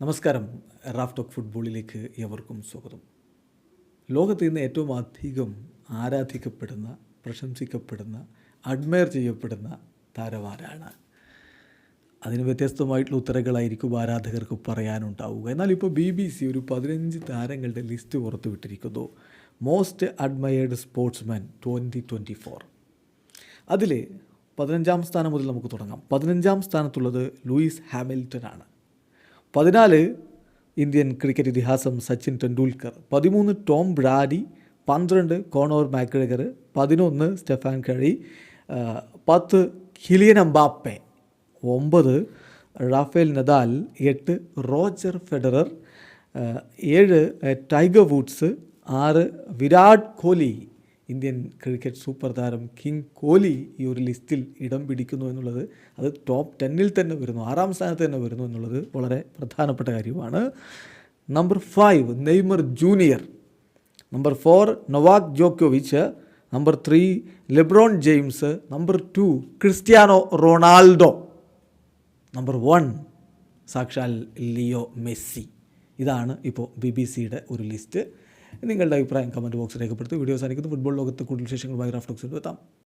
നമസ്കാരം. Raf talk ഫുട്ബോളിലേക്ക് എവർക്കും സ്വാഗതം. ലോകത്ത് ഇന്ന് ഏറ്റവും അധികം ആരാധിക്കപ്പെടുന്ന പ്രശംസിക്കപ്പെടുന്ന അഡ്മയർ ചെയ്യപ്പെടുന്ന താരമാരാണ് അതിന് വ്യത്യസ്തമായിട്ടുള്ള ഉത്തരങ്ങളായിരിക്കും ആരാധകർക്ക് പറയാനുണ്ടാവുക. എന്നാൽ ഇപ്പോൾ ബി ബി സി ഒരു പതിനഞ്ച് താരങ്ങളുടെ list പുറത്തുവിട്ടിരിക്കുന്നു. Most admired sportsman twenty twenty four അതിൽ പതിനഞ്ചാം സ്ഥാനം മുതൽ നമുക്ക് തുടങ്ങാം. പതിനഞ്ചാം സ്ഥാനത്തുള്ളത് ലൂയിസ് ഹാമിൽട്ടൺ ആണ് പതിനാല് ഇന്ത്യൻ ക്രിക്കറ്റ് ഇതിഹാസം സച്ചിൻ ടെണ്ടുൽക്കർ പതിമൂന്ന് ടോം ബ്രാഡി പന്ത്രണ്ട് കോണോർ മാക്രഗർ പതിനൊന്ന് സ്റ്റെഫാൻ കഴി പത്ത് ഹിലിയൻ അംബാപ്പെ ഒമ്പത് റാഫേൽ നദാൽ എട്ട് റോജർ ഫെഡറർ ഏഴ് ടൈഗർ വുഡ്സ് ആറ് Virat Kohli. Indian cricket super താരം കിങ് കോഹ്ലി ഈ ഒരു ലിസ്റ്റിൽ ഇടം പിടിക്കുന്നു എന്നുള്ളത് അത് ടോപ്പ് ടെന്നിൽ തന്നെ വരുന്നു ആറാം സ്ഥാനത്ത് തന്നെ വരുന്നു എന്നുള്ളത് വളരെ പ്രധാനപ്പെട്ട കാര്യമാണ്. Number five Neymar junior. Number four Novak ജോക്കോവിച്ച്. Number three LeBron James. Number two Cristiano Ronaldo. Number one സാക്ഷാൽ ലിയോ മെസ്സി. ഇതാണ് ഇപ്പോൾ ബി ബി സിയുടെ ഒരു ലിസ്റ്റ്. നിങ്ങളുടെ അഭിപ്രായം കമന്റ് ബോക്സിൽ രേഖപ്പെടുത്തി. വീഡിയോ സാധിക്കുന്നു ഫുട്ബോൾ ലോകത്ത് കൂടുതൽ വിശേഷങ്ങളുമായി ടോക്സിൽ എത്താം.